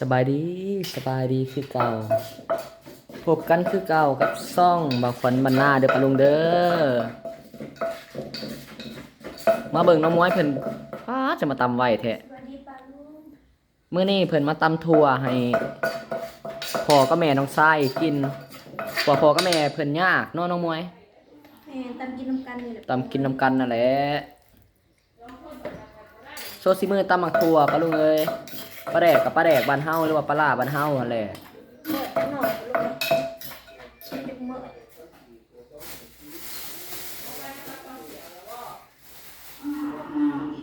สบายดีสบายดีคือเก่าพบกันคือเก่ากับซ่องบาควันบรรณาเด้อปะลุงเด้อมาเบิ่งน้องม้อยเพิ่นฟ้าจะมาตำไว้แท้สวัสดีปาลุงมื้อนี้เพิ่นมาตำถั่วให้พ่อกับแม่น้องชายกินพ่อพ่อกับแม่เพิ่นยากเนาะน้องม้อยแม่ตำกินน้ำกันนี่แหละตำกินนำกันนั่นแหละโซซิมือตำหมักถั่วปะลุงเอ้ย ปลาแดกกับปลาแดกบ้านเฮาหรือว่าปลาล่าบ้านเฮานั่นแหละเมื่อหน่อยปาลุงชิมเด็กเมื่อ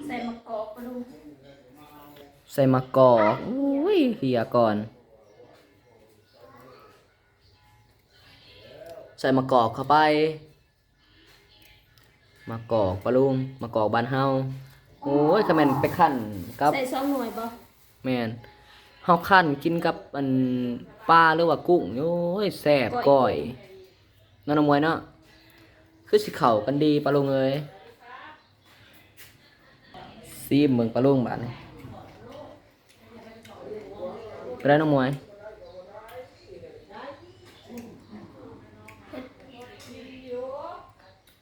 ใส่มะกอกปาลุงใส่มะกอกอุ้ยเฮียก่อน ใส่มะกอกเข้าไปมะกอกปะลุงมะกอกบ้านเฮาโอ้ยคาแมนไปคั่นกับ ใส่ซองหน่วยบ่ แมนเฮาคั่นกินกับอันปลาหรือว่ากุ้งโอ้ยแซ่บก้อยนั่นน่ะมวยเนาะคือสิเข้ากันดีปะลุงเอ้ยซีมเบิ่งปะลุงบาดนี้ไปได้น้องมวย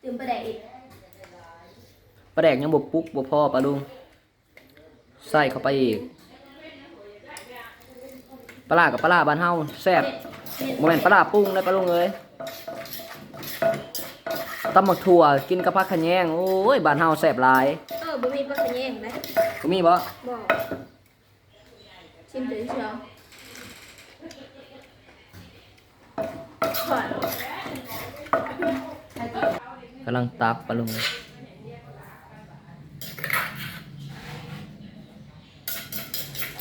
ตื่มไปได้อีกปลาแดกยังบ่ปลุกบ่พอปะลุงใส่เข้าไปอีก ปลาร้ากับปลาร้าบ้านเฮาแซ่บเด็ดโมเมนปลาร้าปรุงได้ปลาลุงเอ้ยตำหมักถั่วกินกับผักขะแยงโอ้ยบ้านเฮาแซ่บหลายเออบ่มีปลาขะแยงไหมก็มีบ่บ่ชิมเฉยๆเชียวขวดกำลังตักปลาลุง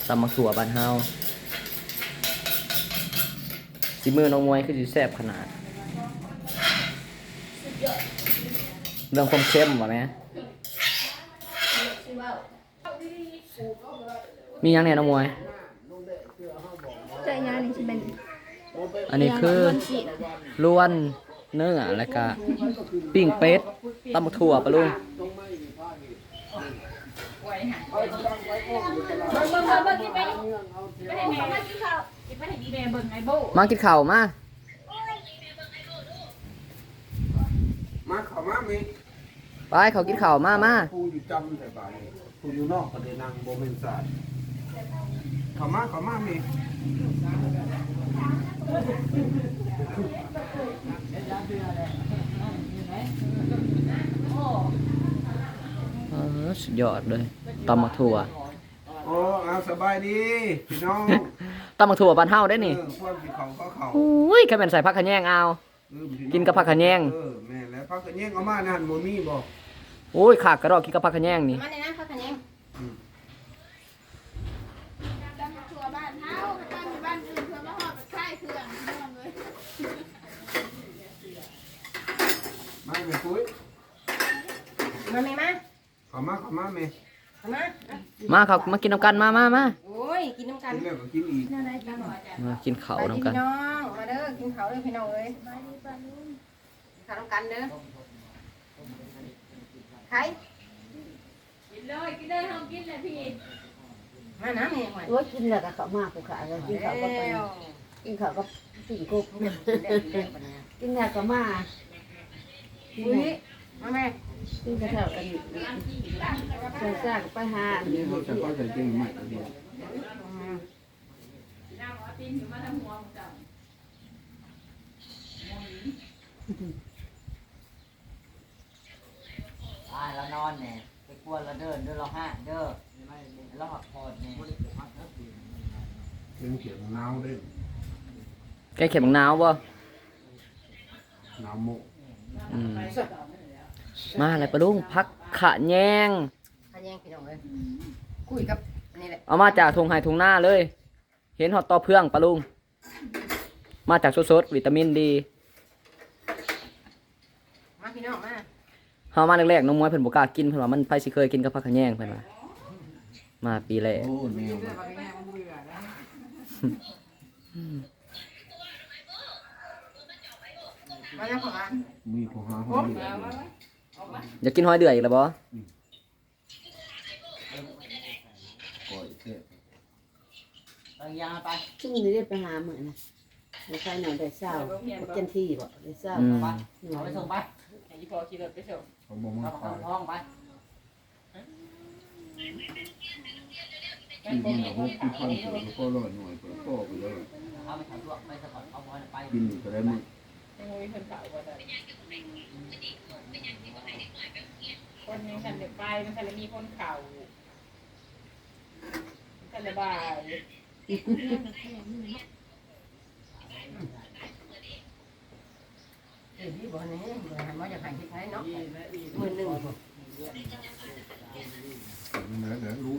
ตำหมักถั่วบ้านเฮา สิมือน้องมวยคือสิแซ่บขนาด เรื่องความเข้มว่าแม่มียังแหน่ยน้องมวย ใจยานี่สิเป็นอันนี้คือล้วนเนื้อแล้วก็ปิ้งเป็ดตำถั่วปลาลุงเบิ่งเบิ่งเบิ่งกินไปไปให้แม่มากินข้าว แม่เบิ่งไอ้โบมากินข้าวมา มาเขามามีไปเขากินข้าวมามาผู้อยู่จำแต่บ่ายผู้อยู่นอกก็เลยนั่งโบเมนศาสตร์เขามาเขามามีเออสุดยอดเลยตำหมักถั่ว โอ้เอาสบายดีพี่น้อง ตำหมักถั่วบ้านเฮาได้นี่เออพวกพี่เขาก็เขาอุ้ยแค่เป็นใส่ผักขะแยงเอา เออพี่องกินกับผักขะแยง เออแม่แล้วพักขะแยงเอามานั่นโมมี่บอกโอ้ยขากกระดอกกินกับผักขะแยงนี่ มาเลยนะข้าวขะแยงดำทัวบ้านเฮาบ้านบ้านอื่นเพื่อมาหอดไปค่ายเครื่องพี่น้องเลยมาแม่ปุ้ยมาไหมมาเขามาเขามาแม่เอามาอะมาเขามากินน้ำกันมามามาโอ้ย กินน้ำกันกินแล้วก็กินอีกน่าได้จังมากินข้าวไปดีน้ำกัน พี่น้องมาเด้อกินข้าวเด้อพี่น้องเอ้ยข้าวน้ำกันเด้อใครกินเลยกินเลยห้องกินเลยพี่มาน้ำแม่หน่อยโอ้ยกินแล้วก็เขามากกูขาเลยกินเขาวก็ไปกินเขาวก็สี่กุ๊กกินแล้วก็มากินอุ้ยแล้วมาแม่กินกระเท่ากันใส่ซ่าก็ไปหาอันนี้เขาจะก็จะกินใหม่ตัวเดียว น้ำเอาตีนอยู่มาทำหัวของเจ้าอ่าแล้วนอนเนี่ยไปกวนแล้วเดินเดินเราห้าเด้อแล้วหักพอดเนี่ยเขียงเขียงหนาวเด้แกงเข็มบักนาวบ่หนาวโมกอืมมาอะไรปลาลุงผักขะแยง ขะแยงพี่น้องเอ้ยคุยกับอัน นี้แหละเอามาจากทงไห้ทงหน้าเลย เห็นหอดต่อเพื่องปลาลุง มาจากสดๆวิตามินดีมาพี่น้องมาเฮามาแรกๆน้องมวยเพิ่นบ่กล้ากินเพิ่นว่ามันไผสิเคยกินกับผักขะแยงเพิ่นว่ามาปีแรกโอ้แนวมาแล้วขอมามีผู้หาห้องอยู่อยากกินหอยเดือยอีกแล้วบ่ ก่อย เสร็จไปเอายางไปซึ่งนี่ได้ไปหาเหมือนนะไปใครหน่อยได้เศร้าเจนที่บ่ได้เศร้าอืมไปเอาไปส่งไปไอ้พอขี่รถไปส่งเขาบอกว่าเอาขายท้องไปที่มันหกที่พันตัวก็ร้อยหน่วยก็ไปเลยเอาไปขับรถไปสปอร์ตเอาบอลไปกินอยู่ก็ได้มั้งยังมีคนข่าวว่าแต่คนยังทันเด็กไปมันทันมีคนเข่าทันระบาย เอ้ยนี่บ่นี่บ่ให้มาจากไหนที่ไทยเนาะมือหนึ่งมันไหนไหนรู้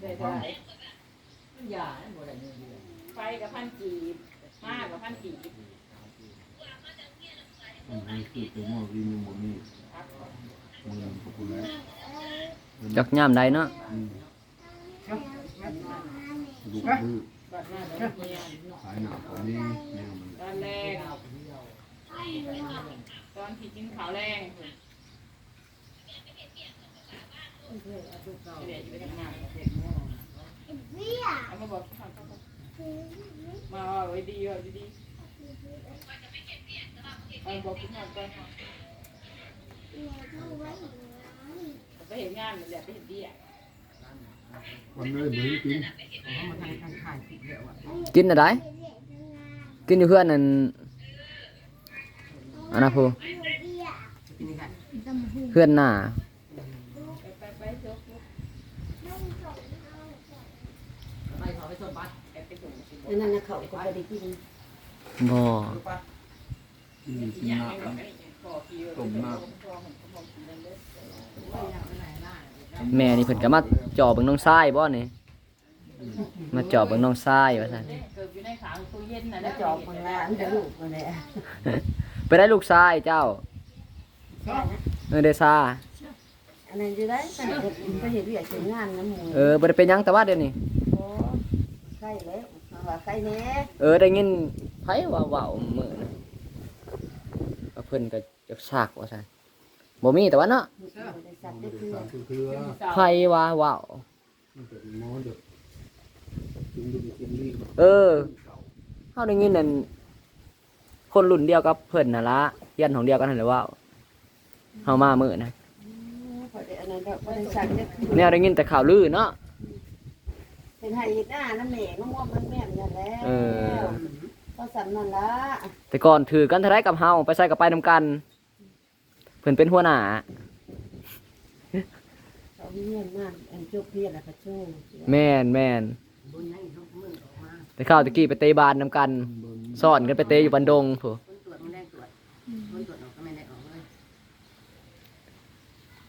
ได้ได้ยาเนี่ยบ่ได้เงินไฟกับพันกีบมากกับพันกีบมันคือตัวมอกินมันบ่มีมันขอบคุณแล้วจักย่ามใดเนาะ ลูกดื้อบัดหน้ายวเนี่ยขายหนาของนี่เนี่ยมันตอนแรกตอนที่กินข้าวแรงมาบอกมาเอาไว้ดีเอาดีๆเอาบอกคุณหมอก่อนไปเห็นงานเลยไปเห็นดีอะ วันนี้เบิ่งกินเอามาทางทางขายผิด แล้วอะกินอะไรกินอยู่เพื่อนนั่นอันนะพูกินกันเพื่อนหน้าไปไปไปจบไปขอไปส่งไปไปไปส่งสิอันนั้นนะเขาก็ไปได้กินบ่กินกินอย่างหนานี้กันขอคิวแม่นี่เพิ่นก็มาจ่อเบิ่งน้องทรายบ่นี่มาจ่อเบิ่งน้องทรายว่าซั่นเกิดอยู่ในขาตู้เย็นนะแล้วจอบคนละอันจะลูกคนละไปได้ลูกทรายเจ้าเออได้ซาอันนั้นจะได้แต่ไปเห็นวิทยงานน้ำหมูเออบ่ได้เป็นหยังแต่ว่าเดี๋ยวนี้โอ้ใกล้แล้วว่าใกล้แน่เออได้ยินไผว่าเว้ามื้อนะว่าเพิ่นก็จักซากว่าซั่น บ่มีแต่ว่าเนาะได้สัตว์ได้คือสามคือไผว่าเว้ามันเป็นมอเด็กกินดีกินดีเออเฮาได้ยินนั่นคนรุ่นเดียวกับเพิ่นน่ะละเรียนของเดียวกันนั่นแหละเว้าเฮามามื้อนะพอได้อันนั้นก็ได้สัตว์ได้คือแนวได้ยินแต่ข่าวลือเนาะเป็นไห้หน้าน้ำแหน่น้ำม่วงมันแม่นนั่นแหละเออก็สำนั่นละแต่ก่อนถือกันเท่าไรกับเฮาไปใส่กับไปนำกัน เพิ่นเป็นหัวหน้าเขาเงียบมากอันจบเพียรแล้วก็โจ้แม่นแม่นบุญให้ทุกมื้อออกมาแต่ข้าวตะกี้ไปเตะบานนำกันซ่อนกันไปเตะอยู่บันดงผู้คนตรวจมันได้ตรวจคนตรวจออกก็ไม่ได้ออกเลย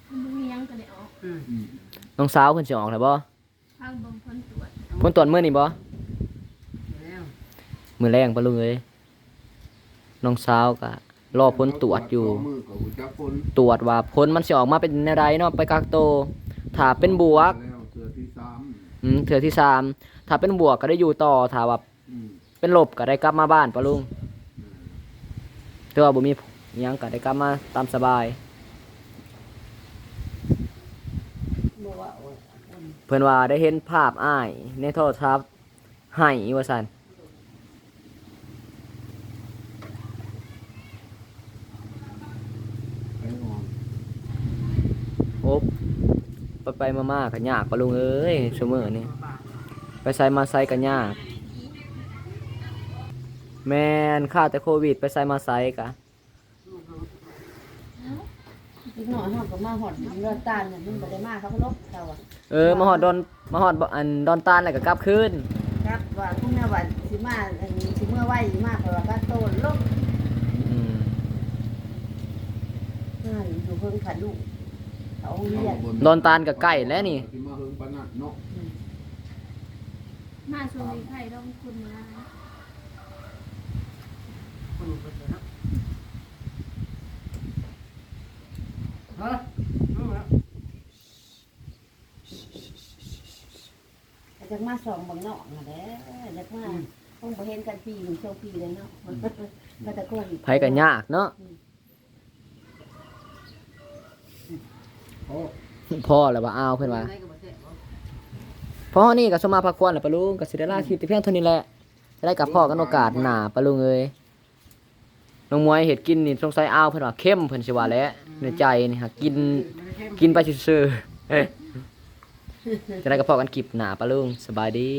มันมียังก็ได้ออกอืมน้องสาวเพิ่นสิออกแล้วบ่ทางบางคนตรวจเพิ่นตรวจมื้อนี้บ่แล้วมื้อแรงปะลุงเอ้ยน้องสาวก็ รอผลตรวจอยู่ ตรวจว่าผลมันสิออกมาเป็นแนวใดเนาะไปกักโตวถ้าเป็นบวกแล้วเสือที่สามอืมเทื่อที่สามถ้าเป็นบวกก็ได้อยู่ต่อถ้าว่าอืมเป็นลบก็ได้กลับมาบ้านปะลุงแต่ว่าบ่มีหยังก็ได้กลับมาตามสบายบอกว่าโอ้ยเพิ่นว่าได้เห็นภาพอ้ายในโทรศัพท์ให้ว่าซั่น ไปออก โอ้ ไปไปๆมาๆก็ยากปะลุงเอ้ยซุมื้อนี้ไปไสมาไสก็ยาก แม่นค่าแต่โควิด ไปไสมาไสกะอีกหน่อยเฮาก็มาหอดเลือดตาลเนี่ยมันบ่ได้มาเขาก็ลบเขาอะเออมาฮอดดอนมาฮอดบ่อันดอนตาลแล้วก็กลับคืนครับว่าพรุ่งนี้วันสิมาอันนี้สิเมื่อไหวสิมาเพราะว่าก็โตลบอืม ง่ายอยู่เพิ่งขันลูก เขาเรียนดอนตาลก็ใกล้แล้วนี่ที่มาเฮิงปานนัดเนาะมาช่วยใครต้องคุณนะคนตรวจเนาะเฮ้ยรู้แล้วจากมาสองบางนอกน่ะแหละจากมาคงบ่เห็นกันปีหนึ่งสองปีเลยเนาะก็แต่โควิดไผก็ยากเนาะ โอ้ พ่อแล้วว่าอ้าวเพิ่นว่าได้ก็บ่แซ่บบ่เพราะนี่ก็สมมาพักควรแหละปะลุงก็สิได้ลาคลิปแต่เพียงเท่านี้แหละจะได้กลับพ่อกันโอกาสหน้าปะลุงเอ้ยน้องมวยเห็ดกินนี่สงสัยอ้าวเพิ่นว่าเข้มเพิ่นสิว่าแหล้วในใจนี่ฮะกินกินไปซื่อๆจะได้กับพ่อกันคลิปหน้าปะลุงสบายดี